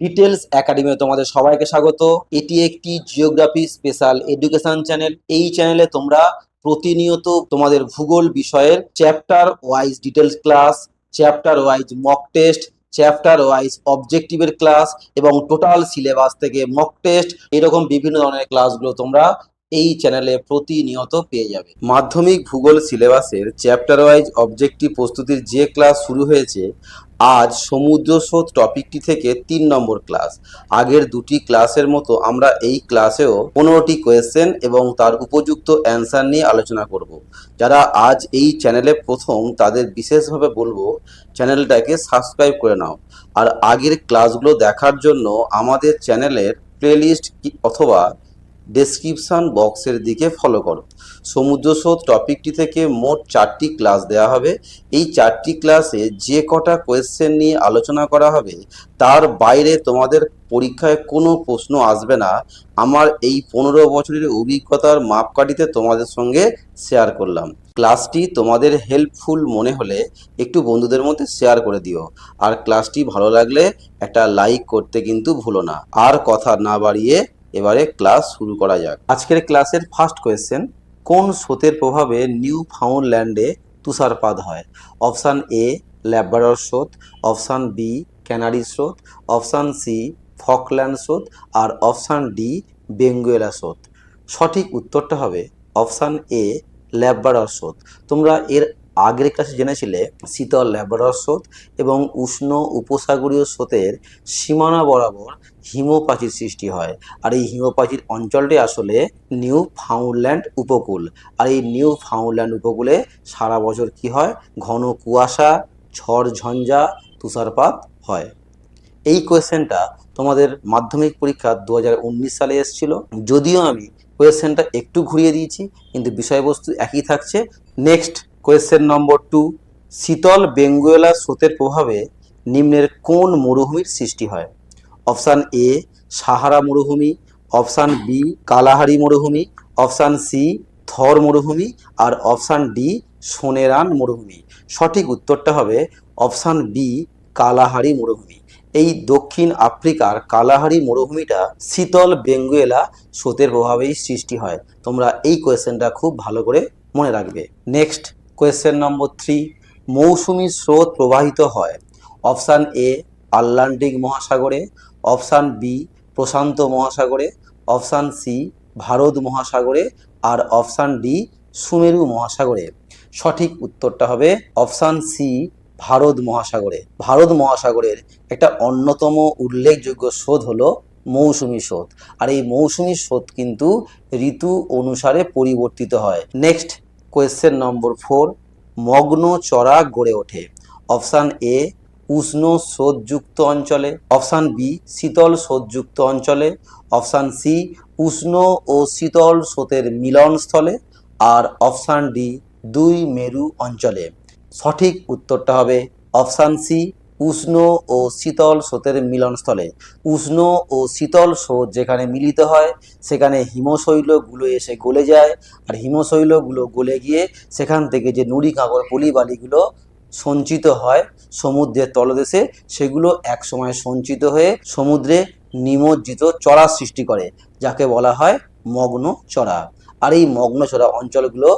Details academy তোমাদের সবাইকে স্বাগত। এটি একটি জিওগ্রাফি স্পেশাল এডুকেশন চ্যানেল এই চ্যানেলে তোমরা প্রতিনিয়ত তোমাদের ভূগোল বিষয়ের chapter wise details class chapter wise mock test chapter wise অবজেক্টিভের class এবং টোটাল সিলেবাস থেকে মক টেস্ট এরকম বিভিন্ন ধরনের ক্লাসগুলো তোমরা এই চ্যানেলে প্রতিনিয়ত পেয়ে যাবে। মাধ্যমিক ভূগোল সিলেবাসের চ্যাপ্টার ওয়াইজ অবজেক্টিভ প্রস্তুতির যে ক্লাস শুরু হয়েছে, আজ সমুদ্র স্রোত টপিকটি থেকে তিন নম্বর ক্লাস আগের দুটি ক্লাসের মতো আমরা এই ক্লাসেও পনেরোটি কোয়েশ্চেন এবং তার উপযুক্ত অ্যান্সার নিয়ে আলোচনা করব। যারা আজ এই চ্যানেলে প্রথম, তাদের বিশেষভাবে বলব চ্যানেলটাকে সাবস্ক্রাইব করে নাও। আর আগের ক্লাসগুলো দেখার জন্য আমাদের চ্যানেলের প্লেলিস্ট অথবা ডেসক্রিপশন বক্সের দিকে ফলো করো। সমুদ্র স্রোত টপিকটি থেকে মোট চারটি ক্লাস দেওয়া হবে। এই চারটি ক্লাসে যে কটা কোয়েশ্চেন নিয়ে আলোচনা করা হবে, তার বাইরে তোমাদের পরীক্ষায় কোনো প্রশ্ন আসবে না। আমার এই পনেরো বছরের অভিজ্ঞতার মাপকাঠিতে তোমাদের সঙ্গে শেয়ার করলাম। ক্লাসটি তোমাদের হেল্পফুল মনে হলে একটু বন্ধুদের মধ্যে শেয়ার করে দিও। আর ক্লাসটি ভালো লাগলে একটা লাইক করতে কিন্তু ভুলো না। আর কথা না বাড়িয়ে এবারে ক্লাস শুরু করা যাক। আজকের ক্লাসের ফার্স্ট কোয়েশ্চেন কোন স্রোতের প্রভাবে নিউ ফাউন্ডল্যান্ডে তুষারপাত হয়? অপশান এ ল্যাব্রাডর স্রোত অপশান বি ক্যানারি স্রোত অপশান সি ফকল্যান্ড স্রোত, আর অপশান ডি বেঙ্গুয়েলা স্রোত। সঠিক উত্তরটা হবে অপশান এ ল্যাব্রাডর স্রোত। তোমরা এর আগের ক্লাসে জেনেছিলে শীতল ল্যাব্রাডর স্রোত এবং উষ্ণ উপসাগরীয় স্রোতের সীমানা বরাবর হিমপ্রাচীর সৃষ্টি হয়। আর এই হিমপ্রাচীর অঞ্চলটি আসলে নিউ ফাউন্ডল্যান্ড উপকূল। আর এই নিউ ফাউন্ডল্যান্ড উপকূলে সারা বছর কি হয়? ঘন কুয়াশা, ঝড় ঝঞ্ঝা, তুষারপাত হয়। এই কোয়েশ্চেনটা তোমাদের মাধ্যমিক পরীক্ষা দু হাজার উনিশ সালে এসেছিল। যদিও আমি কোয়েশ্চেনটা একটু ঘুরিয়ে দিয়েছি, কিন্তু বিষয়বস্তু একই থাকছে। নেক্সট কোয়েশ্চেন নম্বর টু শীতল বেঙ্গুয়েলা স্রোতের প্রভাবে নিম্নের কোন মরুভূমির সৃষ্টি হয়? অপশান এ সাহারা মরুভূমি। অপশান বি কালাহারি মরুভূমি। অপশান সি থর মরুভূমি। আর অপশান ডি সোনেরান মরুভূমি। সঠিক উত্তরটা হবে অপশান বি কালাহারি মরুভূমি। এই দক্ষিণ আফ্রিকার কালাহারি মরুভূমিটা শীতল বেঙ্গুয়েলা স্রোতের প্রভাবেই সৃষ্টি হয়। তোমরা এই কোয়েশ্চেনটা খুব ভালো করে মনে রাখবে। নেক্সট কোয়েশ্চেন নম্বর থ্রি মৌসুমি স্রোত প্রবাহিত হয়। অপশান এ আটলান্টিক মহাসাগরে। অপশান বি প্রশান্ত মহাসাগরে। অপশান সি ভারত মহাসাগরে। আর অপশান ডি সুমেরু মহাসাগরে। সঠিক উত্তরটা হবে অপশান সি ভারত মহাসাগরে। ভারত মহাসাগরের একটা অন্যতম উল্লেখযোগ্য স্রোত হলো মৌসুমি স্রোত। আর এই মৌসুমি স্রোত কিন্তু ঋতু অনুসারে পরিবর্তিত হয়। নেক্সট কোয়েশ্চেন নম্বর ফোর মগ্ন চড়া গড়ে ওঠে। অপশান এ উষ্ণ স্রোতযুক্ত অঞ্চলে। অপশান বি শীতল স্রোতযুক্ত অঞ্চলে। অপশান সি উষ্ণ ও শীতল স্রোতের মিলনস্থলে। আর অপশান ডি দুই মেরু অঞ্চলে। সঠিক উত্তরটা হবে অপশান সি উষ্ণ ও শীতল স্রোতের মিলনস্থলে। উষ্ণ ও শীতল স্রোত যেখানে মিলিত হয়, সেখানে হিমশৈলগুলো এসে গলে যায়। আর হিমশৈলগুলো গলে গিয়ে সেখান থেকে যে নুড়ি কাঁকড় পলি বালিগুলো সঞ্চিত হয় সমুদ্রের তলদেশে, সেগুলো একসময় সঞ্চিত হয়ে সমুদ্রে নিমজ্জিত চড়া সৃষ্টি করে, যাকে বলা হয় মগ্ন চড়া আর এই মগ্ন চড়া অঞ্চলগুলো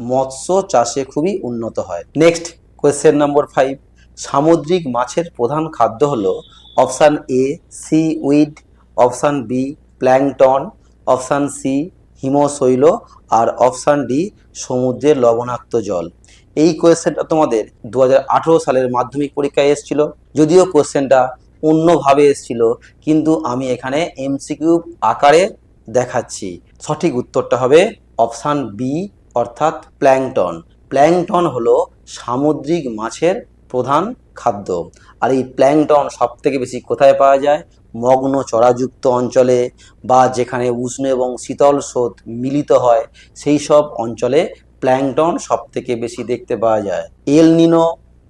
মৎস্য চাষে খুবই উন্নত হয়। নেক্সট কোয়েশ্চেন নম্বর ফাইভ সামুদ্রিক মাছের প্রধান খাদ্য হল option A, seaweed, option B plankton, option C হিমশৈল, আর অপশান ডি সমুদ্রের লবণাক্ত জল। এই কোয়েশ্চেনটা তোমাদের দু হাজার আঠেরো সালের মাধ্যমিক পরীক্ষায় এসেছিল, যদিও কোয়েশ্চেনটা অন্যভাবে এসেছিল, কিন্তু আমি এখানে এমসিকিউ আকারে দেখাচ্ছি। সঠিক উত্তরটা হবে অপশান বি, অর্থাৎ প্ল্যাংটন। প্ল্যাংটন হলো সামুদ্রিক মাছের প্রধান খাদ্য। আর এই প্ল্যাংটন সব থেকে বেশি কোথায় পাওয়া যায়? মগ্ন চড়াযুক্ত অঞ্চলে বা যেখানে উষ্ণ এবং শীতল স্রোত মিলিত হয়, সেই সব অঞ্চলে প্ল্যাংটন সব থেকে বেশি দেখতে পাওয়া যায়। এল নিনো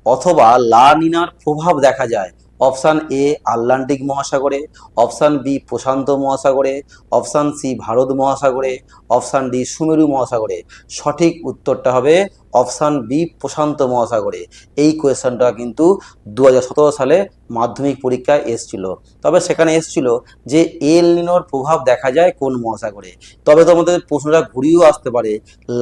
অথবা লা নিনার প্রভাব দেখা যায়। অপশান এ, আটলান্টিক মহাসাগরে। অপশান বি, প্রশান্ত মহাসাগরে। অপশান সি, ভারত মহাসাগরে। অপশান ডি, সুমেরু মহাসাগরে। সঠিক উত্তরটা হবে অপশান বি, প্রশান্ত মহাসাগরে। এই কোয়েশ্চেনটা কিন্তু দু হাজার সতেরো সালে মাধ্যমিক পরীক্ষায় এসছিল। তবে সেখানে এসছিল যে এল নিনোর প্রভাব দেখা যায় কোন মহাসাগরে? তবে তোমাদের প্রশ্নটা ঘুরিয়েও আসতে পারে।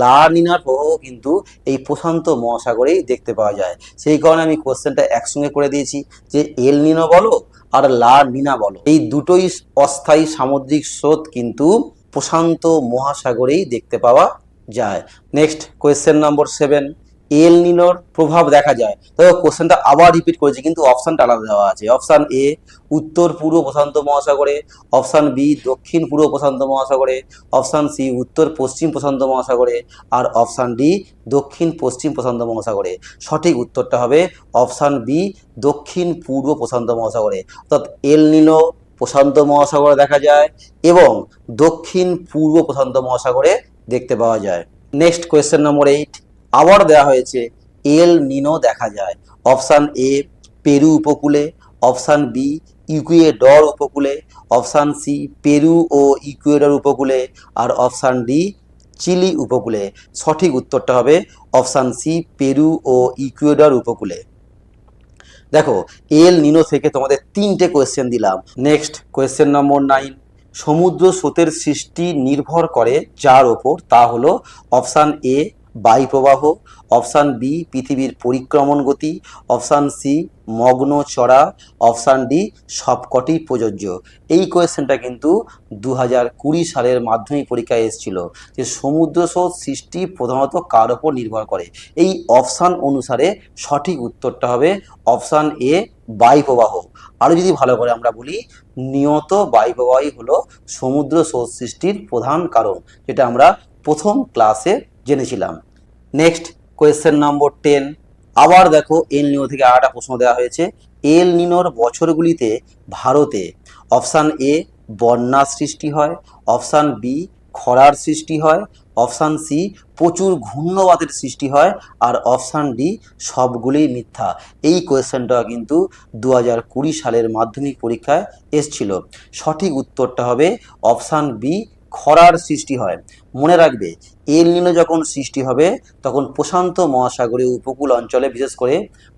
লা নিনার প্রভাব কিন্তু এই প্রশান্ত মহাসাগরেই দেখতে পাওয়া যায়। সেই কারণে আমি কোশ্চেনটা একসঙ্গে করে দিয়েছি যে এল নিনো বলো আর লা নিনা বলো। এই দুটোই অস্থায়ী সামুদ্রিক স্রোত কিন্তু প্রশান্ত মহাসাগরেই দেখতে পাওয়া যায়। নেক্সট কোয়েশ্চেন নম্বর সেভেন এল নিনোর প্রভাব দেখা যায়। তবে কোশ্চেনটা আবার রিপিট করেছি, কিন্তু অপশানটা আলাদা দেওয়া আছে। অপশান এ উত্তর পূর্ব প্রশান্ত মহাসাগরে। অপশান বি দক্ষিণ পূর্ব প্রশান্ত মহাসাগরে। অপশান সি উত্তর পশ্চিম প্রশান্ত মহাসাগরে। আর অপশান ডি দক্ষিণ পশ্চিম প্রশান্ত মহাসাগরে। সঠিক উত্তরটা হবে অপশান বি দক্ষিণ পূর্ব প্রশান্ত মহাসাগরে। অর্থাৎ এল নিনো প্রশান্ত মহাসাগরে দেখা যায় এবং দক্ষিণ পূর্ব প্রশান্ত মহাসাগরে দেখতে পাওয়া যায়। নেক্সট কোয়েশ্চেন নম্বর এইট আবার দেওয়া হয়েছে এল নিনো দেখা যায়। অপশান এ পেরু উপকূলে। অপশান বি ইকুয়েডর উপকূলে। অপশান সি পেরু ও ইকুয়েডর উপকূলে। আর অপশান ডি চিলি উপকূলে। সঠিক উত্তরটা হবে অপশান সি পেরু ও ইকুয়েডর উপকূলে। দেখো এল নিনো থেকে তোমাদের তিনটে কোয়েশ্চেন দিলাম। নেক্সট কোয়েশ্চেন নম্বর নাইন সমুদ্র স্রোতের সৃষ্টি নির্ভর করে যার ওপর তা হলো অপশান এ বায়ুপ্রবাহ অপশান বি, পৃথিবীর পরিক্রমণ গতি, অপশান সি, মগ্ন চড়া, অপশান ডি, সবকটি প্রযোজ্য। এই কোয়েশ্চেনটা কিন্তু দু হাজার কুড়ি সালের মাধ্যমিক পরীক্ষায় এসেছিল যে সমুদ্র স্রোত সৃষ্টি প্রধানত কার ওপর নির্ভর করে? এই অপশান অনুসারে সঠিক উত্তরটা হবে অপশান এ বায়ুপ্রবাহ আরও যদি ভালো করে আমরা বলি, নিয়ত বায়ুপ্রবাহই হলো সমুদ্র স্রোত সৃষ্টির প্রধান কারণ, যেটা আমরা প্রথম ক্লাসে জেনেছিলাম। নেক্সট কোয়েশ্চেন নম্বর টেন আবার দেখো এল নিনো থেকে আর একটা প্রশ্ন দেওয়া হয়েছে। এল নিনোর বছরগুলিতে ভারতে অপশান এ বন্যা সৃষ্টি হয়। অপশান বি খরার সৃষ্টি হয়। অপশান সি প্রচুর ঘূর্ণবাতের সৃষ্টি হয়। আর অপশান ডি সবগুলোই মিথ্যা। এই কোয়েশ্চেনটা কিন্তু দু হাজার কুড়ি সালের মাধ্যমিক পরীক্ষায় এসছিল। সঠিক উত্তরটা হবে অপশান বি খরার সৃষ্টি হয়। মনে রাখবে, এল নিনো যখন সৃষ্টি হবে, তখন প্রশান্ত মহাসাগরীয় উপকূল অঞ্চলে, বিশেষ করে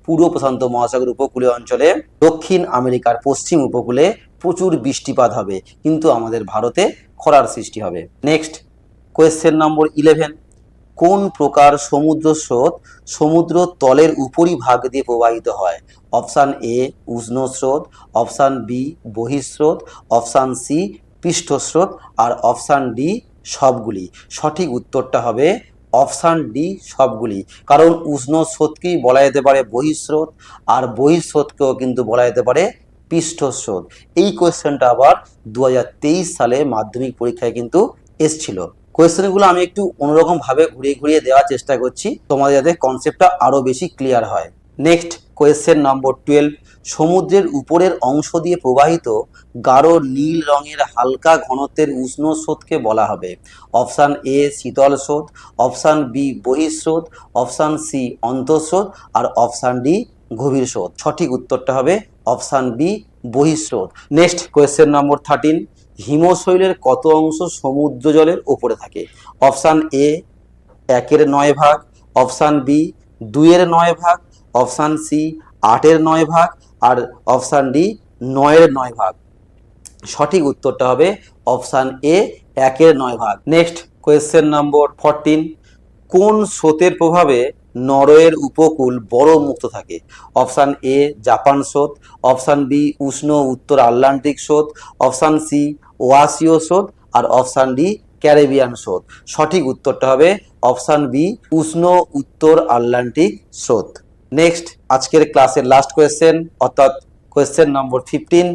পূর্ব প্রশান্ত মহাসাগর উপকূলীয় অঞ্চলে, দক্ষিণ আমেরিকার পশ্চিম উপকূলে প্রচুর বৃষ্টিপাত হবে। কিন্তু আমাদের ভারতে খরার সৃষ্টি হবে। নেক্সট কোয়েশ্চেন নম্বর ইলেভেন কোন প্রকার সমুদ্র স্রোত সমুদ্র তলের উপরিভাগ দিয়ে প্রবাহিত হয়? অপশান এ উষ্ণ স্রোত অপশান বি বহিঃস্রোত অপশান সি পৃষ্ঠস্রোত আর অপশান ডি সবগুলি। সঠিক উত্তরটা হবে অপশান ডি সবগুলি। কারণ উষ্ণ স্রোতকেই বলা যেতে পারে বহিঃস্রোত আর বহিঃস্রোতকেও কিন্তু বলা যেতে পারে পৃষ্ঠস্রোত। এই কোয়েশ্চেনটা আবার দু হাজার তেইশ সালে মাধ্যমিক পরীক্ষায় কিন্তু এসছিল। কোয়েশ্চেনগুলো আমি একটু অন্যরকম ভাবে ঘুরিয়ে ঘুরিয়ে দেওয়ার চেষ্টা করছি, তোমাদের যাতে কনসেপ্টটা আরও বেশি ক্লিয়ার হয়। নেক্সট কোয়েশ্চেন নম্বর টুয়েলভ, সমুদ্রের উপরের অংশ দিয়ে প্রবাহিত গাঢ় নীল রঙের হালকা ঘনত্বের উষ্ণ স্রোতকে বলা হবে। অপশান এ, শীতল স্রোত, অপশান বি বহিঃস্রোত অপশান সি, অন্তঃস্রোত, আর অপশান ডি, গভীর স্রোত। সঠিক উত্তরটা হবে অপশান বি বহিঃস্রোত নেক্সট কোয়েশ্চেন নম্বর থার্টিন, হিমশৈলের কত অংশ সমুদ্র জলের ওপরে থাকে? অপশান এ, একের নয় ভাগ, অপশান বি, দুইয়ের নয় ভাগ অপশান সি আটের নয় ভাগ আর অপশান ডি নয়ের নয় ভাগ। সঠিক উত্তরটা হবে অপশান এ একের নয় ভাগ। নেক্সট কোয়েশ্চেন নম্বর ফরটিন কোন স্রোতের প্রভাবে নরওয়ের উপকূল বরফ মুক্ত থাকে? অপশান এ জাপান স্রোত, অপশান বি উষ্ণ উত্তর আটলান্টিক স্রোত, অপশান সি ওয়াসিও স্রোত, আর অপশান ডি ক্যারিবিয়ান স্রোত। সঠিক উত্তরটা হবে অপশান বি উষ্ণ উত্তর আটলান্টিক স্রোত। নেক্সট আজকের ক্লাসের লাস্ট কোয়েশ্চেন অর্থাৎ কোয়েশ্চেন নম্বর ফিফটিন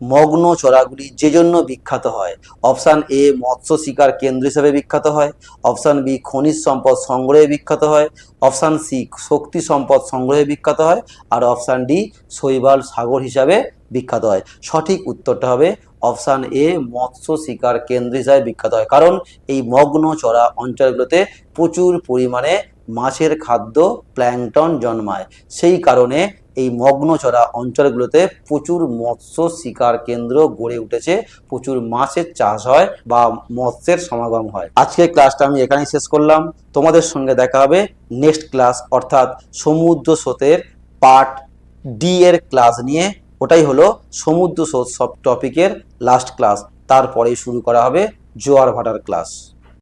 মগ্ন চড়াগুলি যে জন্য বিখ্যাত হয়? অপশান এ মৎস্য শিকার কেন্দ্র হিসেবে বিখ্যাত হয়। অপশান বি খনিজ সম্পদ সংগ্রহে বিখ্যাত হয়। অপশান সি শক্তি সম্পদ সংগ্রহে বিখ্যাত হয়। আর অপশান ডি শৈবাল সাগর হিসাবে বিখ্যাত হয়। সঠিক উত্তরটা হবে অপশান এ মৎস্য শিকার কেন্দ্র হিসাবে বিখ্যাত হয়। কারণ এই মগ্ন চড়া অঞ্চলগুলোতে প্রচুর পরিমাণে মাছের খাদ্য প্ল্যাংটন জন্মায়। সেই কারণে এই মগ্নচড়া অঞ্চলগুলোতে প্রচুর মৎস্য শিকার কেন্দ্র গড়ে উঠেছে। প্রচুর মাছের চাষ হয় বা মৎস্যের সমাগম হয়। আজকের ক্লাসটা আমি এখানেই শেষ করলাম। তোমাদের সঙ্গে দেখা হবে নেক্সট ক্লাস, অর্থাৎ সমুদ্র স্রোতের পার্ট ডি এর ক্লাস নিয়ে। ওটাই হলো সমুদ্র স্রোত সব টপিকের লাস্ট ক্লাস তারপরেই শুরু করা হবে জোয়ার ভাটার ক্লাস।